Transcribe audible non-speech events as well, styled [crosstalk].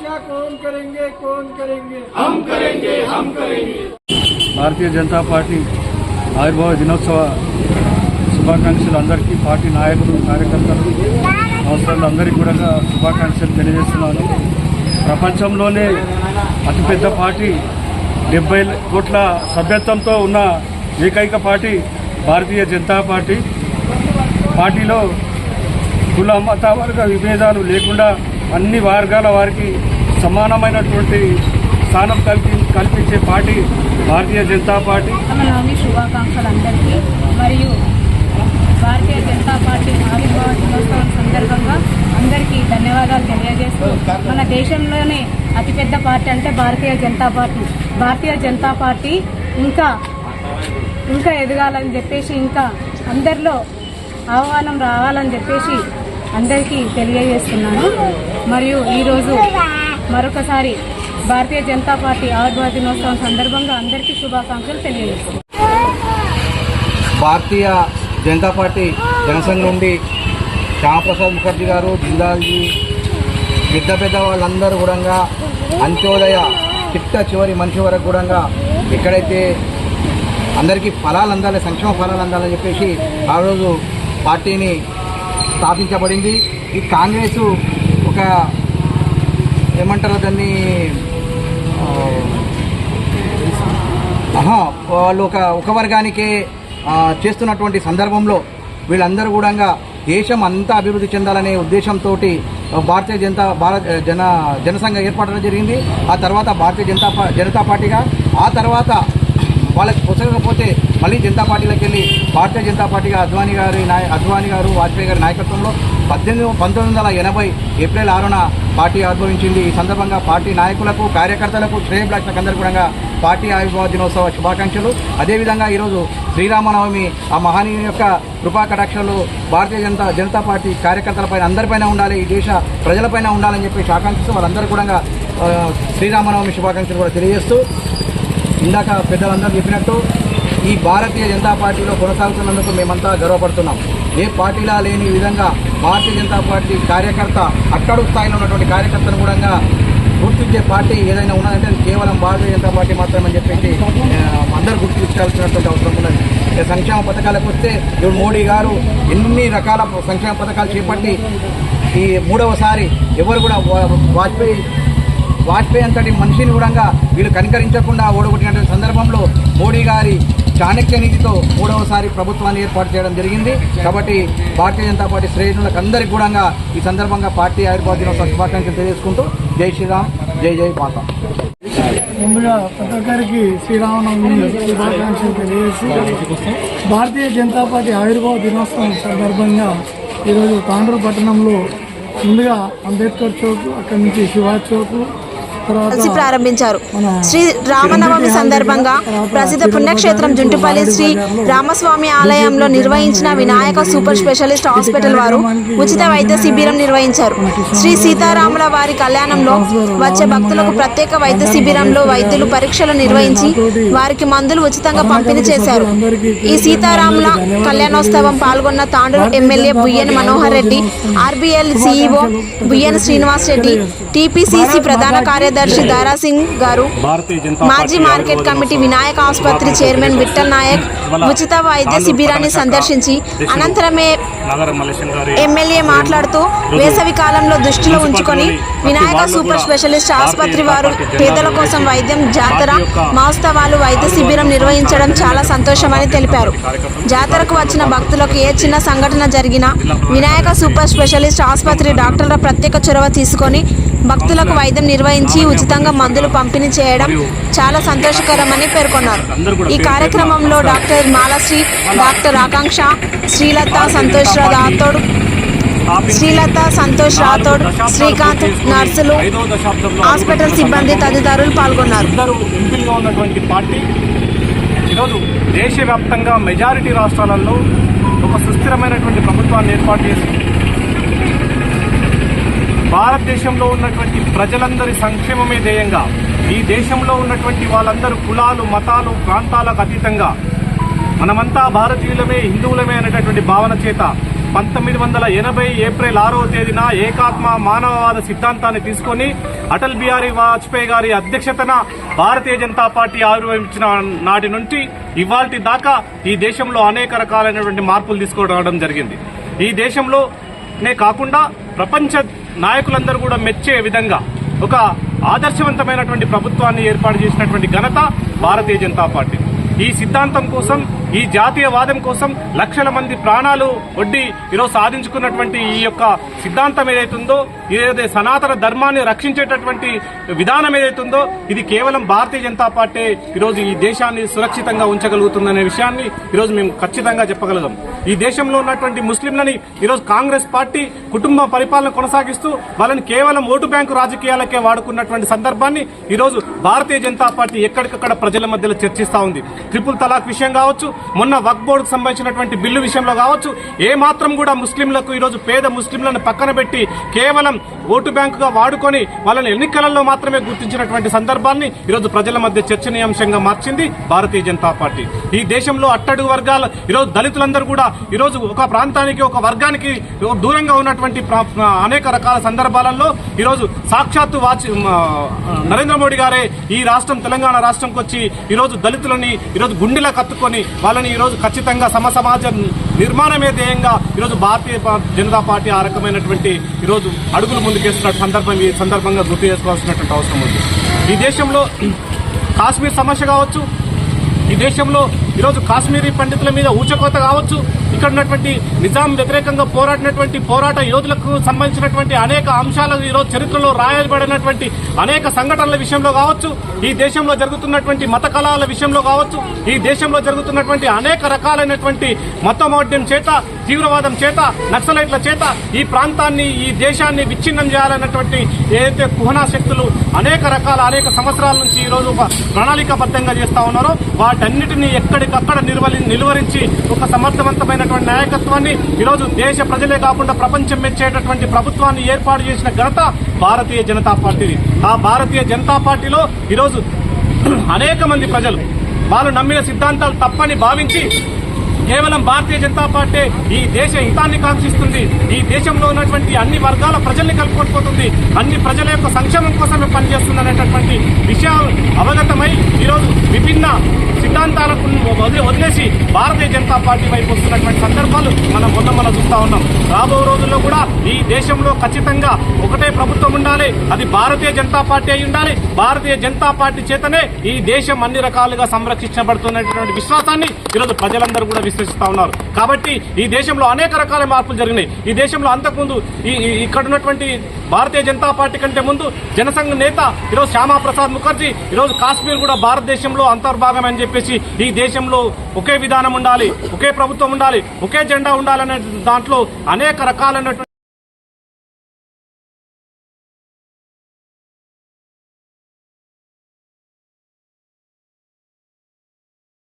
क्या कौन करेंगे कौन करेंगे భారతీయ జనతా పార్టీ ఆవిర్భావ దినోత్సవ శుభాకాంక్షలు అందరికీ పార్టీ నాయకులు కార్యకర్తలు అవసరాలు అందరికీ కూడా శుభాకాంక్షలు తెలియజేస్తున్నాను ప్రపంచంలోనే అతిపెద్ద పార్టీ డెబ్బై కోట్ల సభ్యత్వంతో ఉన్న ఏకైక పార్టీ భారతీయ జనతా పార్టీ పార్టీలో కుల మత వర్గ విభేదాలు లేకుండా అన్ని వర్గాల వారికి సమానమైనటువంటి స్థానం కల్పి కల్పించే పార్టీ భారతీయ జనతా పార్టీ. శుభాకాంక్షలు అందరికీ మరియు భారతీయ జనతా పార్టీ ఆవిర్భావ దినోత్సవం సందర్భంగా అందరికీ ధన్యవాదాలు తెలియజేస్తూ మన దేశంలోనే అతిపెద్ద పార్టీ అంటే భారతీయ జనతా పార్టీ. భారతీయ జనతా పార్టీ ఇంకా ఇంకా ఎదగాలని చెప్పేసి ఇంకా అందరిలో ఆహ్వానం రావాలని చెప్పేసి అందరికీ తెలియజేస్తున్నాను. మరియు ఈరోజు మరొకసారి భారతీయ జనతా పార్టీ ఆవిర్భావ దినోత్సవం సందర్భంగా అందరికీ శుభాకాంక్షలు తెలియజేస్తున్నాను. భారతీయ జనతా పార్టీ జనసంఘ నుండి శ్యామప్రసాద్ ముఖర్జీ గారు జిందాల్జీ పెద్ద పెద్ద వాళ్ళందరూ కూడా అంత్యోదయ చిట్ట చివరి మనిషి వరకు కూడా ఎక్కడైతే అందరికీ ఫలాలు అందాలి సంక్షేమ ఫలాలు అందాలని చెప్పేసి ఆ రోజు పార్టీని స్థాపించబడింది. ఈ కాంగ్రెస్ ఒక ఏమంటారు దాన్ని? వాళ్ళు ఒక ఒక వర్గానికే చేస్తున్నటువంటి సందర్భంలో వీళ్ళందరూ కూడా దేశం అంతా అభివృద్ధి చెందాలనే ఉద్దేశంతో భారతీయ జనతా భారత జన జనసంఘ ఏర్పడడం జరిగింది. ఆ తర్వాత భారతీయ జనతా జనతా పార్టీగా ఆ తర్వాత వాళ్ళకి పొసగకపోతే మళ్ళీ జనతా పార్టీలోకి వెళ్ళి భారతీయ జనతా పార్టీగా అద్వానీ గారి నాయ అద్వానీ గారు వాజ్పేయి గారి నాయకత్వంలో పద్దెనిమిది పంతొమ్మిది వందల ఎనభై ఏప్రిల్ ఆరున పార్టీ ఆవిర్భవించింది. ఈ సందర్భంగా పార్టీ నాయకులకు కార్యకర్తలకు శ్రేయభిలాషులకు అందరూ కూడా పార్టీ ఆవిర్భావ దినోత్సవ శుభాకాంక్షలు. అదేవిధంగా ఈరోజు శ్రీరామనవమి ఆ మహనీయుని యొక్క కృపా కటాక్షలు భారతీయ జనతా జనతా పార్టీ కార్యకర్తలపైన అందరిపైన ఉండాలి. ఈ దేశ ప్రజలపైన ఉండాలని చెప్పి ఆకాంక్షిస్తూ వాళ్ళందరూ కూడా శ్రీరామనవమి శుభాకాంక్షలు కూడా తెలియజేస్తూ ఇందాక పెద్దలందరూ చెప్పినట్టు ఈ భారతీయ జనతా పార్టీలో కొనసాగుతున్నందుకు మేమంతా గర్వపడుతున్నాం. ఏ పార్టీలా లేని విధంగా భారతీయ జనతా పార్టీ కార్యకర్త అట్టడు స్థాయిలో ఉన్నటువంటి కార్యకర్తను కూడా గుర్తించే పార్టీ ఏదైనా ఉన్నదంటే అది కేవలం భారతీయ జనతా పార్టీ మాత్రమని చెప్పేసి ఆ, అందరూ గుర్తించాల్సినటువంటి అవసరం ఉన్నది. సంక్షేమ పథకాలకు వస్తే ఇప్పుడు మోడీ గారు ఎన్ని రకాల సంక్షేమ పథకాలు చేపట్టి ఈ మూడవసారి ఎవరు కూడా వా- వాజ్పేయి వాజ్పేయి అంతటి మనిషిని కూడా వీళ్ళు కనికరించకుండా ఓడగొట్టినటువంటి సందర్భంలో మోడీ గారి చాణక్య నీతితో మూడవసారి ప్రభుత్వాన్ని ఏర్పాటు చేయడం జరిగింది. కాబట్టి భారతీయ జనతా పార్టీ శ్రేణులకు అందరికీ కూడా ఈ సందర్భంగా పార్టీ ఆవిర్భావ దినోత్సవ శుభాకాంక్షలు తెలియజేసుకుంటూ జై శ్రీరామ్ జై జై మాత. ముందుగా ప్రతి ఒక్కరికి శ్రీరామనవమి శుభాకాంక్షలు తెలియజేసి భారతీయ జనతా పార్టీ ఆవిర్భావ దినోత్సవం సందర్భంగా ఈరోజు తాండూరు పట్టణంలో ముందుగా అంబేద్కర్ చౌక్ అక్కడి నుంచి శివాజ్ చౌక్ ప్రారంభించారు. శ్రీ రామనవమి సందర్భంగా ప్రసిద్ధ పుణ్యక్షేత్రం జుంటుపల్లి శ్రీ రామస్వామి ఆలయంలో నిర్వహించిన వినాయక సూపర్ స్పెషలిస్ట్ హాస్పిటల్ వారు ఉచిత వైద్య శిబిరం నిర్వహించారు. శ్రీ సీతారాముల వారి కళ్యాణంలో వచ్చే భక్తులకు ప్రత్యేక వైద్య శిబిరంలో వైద్యులు పరీక్షలు నిర్వహించి వారికి మందులు ఉచితంగా పంపిణీ చేశారు. ఈ సీతారాముల కళ్యాణోత్సవం పాల్గొన్న Tandur MLA Buyyan Manohar Reddy RBL CEO Buyyan Srinivas Reddy TPCC ప్రధాన కార్యదర్శి దారాసింగ్ గారు మాజీ మార్కెట్ కమిటీ వినాయక ఆసుపత్రి చైర్మన్ విఠల్ నాయక్ ఉచిత వైద్య శిబిరాన్ని సందర్శించి అనంతరమే ఎమ్మెల్యే మాట్లాడుతూ వేసవి కాలంలో దృష్టిలో ఉంచుకొని వినాయక సూపర్ స్పెషలిస్ట్ ఆసుపత్రి వారు పేదల కోసం వైద్యం జాతర మహోత్సవాలు వైద్య శిబిరం నిర్వహించడం చాలా సంతోషమని తెలిపారు. జాతరకు వచ్చిన భక్తులకు ఏ చిన్న సంఘటన జరిగినా వినాయక సూపర్ స్పెషలిస్ట్ ఆసుపత్రి డాక్టర్ల ప్రత్యేక చొరవ తీసుకొని భక్తులకు వైద్యం నిర్వహించి ఉచితంగా మందులు పంపిణీ చేయడం చాలా సంతోషకరమని పేర్కొన్నారు. ఈ కార్యక్రమంలో డాక్టర్ మాలశ్రీ డాక్టర్ ఆకాంక్ష శ్రీలత సంతోష్ రాథోడ్ శ్రీలత సంతోష్ రాథోడ్ శ్రీకాంత్ నర్సులు హాస్పిటల్ సిబ్బంది తదితరులు పాల్గొన్నారు. ఈరోజు దేశవ్యాప్తంగా మెజారిటీ రాష్ట్రాలలో ఒక సుస్థిరమైనటువంటి ప్రభుత్వాన్ని ఏర్పాటు చేసి భారతదేశంలో ఉన్నటువంటి ప్రజలందరి సంక్షేమమే ధ్యేయంగా ఈ దేశంలో ఉన్నటువంటి వాళ్ళందరూ కులాలు మతాలు ప్రాంతాలకు అతీతంగా మనమంతా భారతీయులమే హిందువులమే అనేటటువంటి భావన చేత పంతొమ్మిది వందల ఎనభై ఏప్రిల్ ఆరవ తేదీన ఏకాత్మ మానవవాద సిద్ధాంతాన్ని తీసుకొని అటల్ బిహారీ వాజ్పేయి గారి అధ్యక్షతన భారతీయ జనతా పార్టీ ఆవిర్భవించిన నాటి నుండి ఇవాల్టి దాకా ఈ దేశంలో అనేక రకాలైనటువంటి మార్పులు తీసుకురావడం జరిగింది. ఈ దేశంలోనే కాకుండా ప్రపంచ నాయకులందరూ కూడా మెచ్చే విధంగా ఒక ఆదర్శవంతమైనటువంటి ప్రభుత్వాన్ని ఏర్పాటు చేసినటువంటి ఘనత భారతీయ జనతా పార్టీ. ఈ సిద్ధాంతం కోసం ఈ జాతీయవాదం కోసం లక్షల మంది ప్రాణాలు ఒడ్డి ఈరోజు సాధించుకున్నటువంటి ఈ యొక్క సిద్ధాంతం ఏదైతుందో ఏదైతే సనాతన ధర్మాన్ని రక్షించేటటువంటి విధానం ఏదైతుందో ఇది కేవలం భారతీయ జనతా పార్టీ ఈరోజు ఈ దేశాన్ని సురక్షితంగా ఉంచగలుగుతుందనే విషయాన్ని ఈరోజు మేము ఖచ్చితంగా చెప్పగలుగుతాం. ఈ దేశంలో ఉన్నటువంటి ముస్లింలని ఈరోజు కాంగ్రెస్ పార్టీ కుటుంబ పరిపాలన కొనసాగిస్తూ వాళ్ళని కేవలం ఓటు బ్యాంకు రాజకీయాలకే వాడుకున్నటువంటి సందర్భాన్ని ఈరోజు భారతీయ జనతా పార్టీ ఎక్కడికక్కడ ప్రజల మధ్యలో చర్చిస్తూ ఉంది. ట్రిపుల్ తలాక్ విషయం కావచ్చు మొన్న వక్ బోర్డుకు సంబంధించినటువంటి బిల్లు విషయంలో కావచ్చు ఏ మాత్రం కూడా ముస్లింలకు ఈరోజు పేద ముస్లింలను పక్కన పెట్టి కేవలం ఓటు బ్యాంకుగా వాడుకొని వాళ్ళని ఎన్నికలలో మాత్రమే గుర్తించినటువంటి సందర్భాన్ని ఈరోజు ప్రజల మధ్య చర్చనీయాంశంగా మార్చింది భారతీయ జనతా పార్టీ. ఈ దేశంలో అట్టడుగు వర్గాలు ఈరోజు దళితులందరూ కూడా ఈరోజు ఒక ప్రాంతానికి ఒక వర్గానికి దూరంగా ఉన్నటువంటి ప్రా- అనేక రకాల సందర్భాలలో ఈరోజు సాక్షాత్తు వాచి నరేంద్ర మోడీ గారే ఈ రాష్ట్రం తెలంగాణ రాష్ట్రంకి వచ్చి ఈరోజు దళితులని ఈరోజు గుండెలా కత్తుకొని వాళ్ళని ఈరోజు ఖచ్చితంగా సమ సమాజ నిర్మాణమే ధ్యేయంగా ఈరోజు భారతీయ జనతా పార్టీ ఆ రకమైనటువంటి ఈరోజు అడుగులు ముందుకేస్తున్న సందర్భం ఈ సందర్భంగా గుర్తు చేసుకోవాల్సినటువంటి అవసరం ఉంది. ఈ దేశంలో [clears throat] కాశ్మీర్ సమస్య కావచ్చు ఈ దేశంలో ఈరోజు కాశ్మీరీ పండితుల మీద ఊచకోత కావచ్చు. ఇక్కడ ఉన్నటువంటి నిజాం వ్యతిరేకంగా పోరాడినటువంటి పోరాట యోధులకు సంబంధించినటువంటి అనేక అంశాలు ఈరోజు చరిత్రలో రాయబడినటువంటి అనేక సంఘటనల విషయంలో కావచ్చు. ఈ దేశంలో జరుగుతున్నటువంటి మత కళాల విషయంలో కావచ్చు. ఈ దేశంలో జరుగుతున్నటువంటి అనేక రకాలైనటువంటి మతమౌఢ్యం చేత తీవ్రవాదం చేత నక్సలైట్ల చేత ఈ ప్రాంతాన్ని ఈ దేశాన్ని విచ్ఛిన్నం చేయాలన్నటువంటి ఏదైతే కుహనా శక్తులు అనేక రకాల అనేక సంవత్సరాల నుంచి ఈ రోజు ఒక ప్రణాళికాబద్ధంగా చేస్తా ఉన్నారో వాటన్నిటిని ఎక్కడికక్కడ నిర్వలి నిలువరించి ఒక సమర్థవంతమైనటువంటి నాయకత్వాన్ని ఈరోజు దేశ ప్రజలే కాకుండా ప్రపంచం మెచ్చేటటువంటి ప్రభుత్వాన్ని ఏర్పాటు చేసిన ఘనత భారతీయ జనతా పార్టీది. ఆ భారతీయ జనతా పార్టీలో ఈరోజు [clears throat] అనేక మంది ప్రజలు వాళ్ళు నమ్మిన సిద్ధాంతాలు తప్పని భావించి కేవలం భారతీయ జనతా పార్టీ ఈ దేశ హితాన్ని కాంక్షిస్తుంది. ఈ దేశంలో ఉన్నటువంటి అన్ని వర్గాల ప్రజల్ని కలుపుకొనిపోతుంది. అన్ని ప్రజల యొక్క సంక్షేమం కోసమే పనిచేస్తుంది అనేటటువంటి విషయాలు అవగతమై ఈరోజు విభిన్న సిద్ధాంతాలకు వదిలి- వదిలేసి భారతీయ జనతా పార్టీ వైపు వస్తున్నటువంటి సందర్భాలు మనం మొన్న మనం చూస్తా ఉన్నాం. రాబో రోజుల్లో కూడా ఈ దేశంలో ఖచ్చితంగా ఒకటే ప్రభుత్వం ఉండాలి. అది భారతీయ జనతా పార్టీ అయి ఉండాలి. భారతీయ జనతా పార్టీ చేతనే ఈ దేశం అన్ని రకాలుగా సంరక్షించబడుతున్నటువంటి విశ్వాసాన్ని ఈరోజు ప్రజలందరూ కూడా విశ్వసిస్తా ఉన్నారు. కాబట్టి ఈ దేశంలో అనేక రకాల మార్పులు జరిగినాయి. ఈ దేశంలో అంతకుముందు ఈ ఈ- ఇక్కడ ఉన్నటువంటి భారతీయ జనతా పార్టీ కంటే ముందు జనసంఘ నేత ఈరోజు శ్యామా ప్రసాద్ ముఖర్జీ ఈరోజు కాశ్మీర్ కూడా భారతదేశంలో అంతర్భాగం అని చెప్పేసి ఈ దేశంలో ఒకే విధానం ఉండాలి ఒకే ప్రభుత్వం ఉండాలి ఒకే జెండా ఉండాలనే దాంట్లో అనేక రకాలైనటువంటి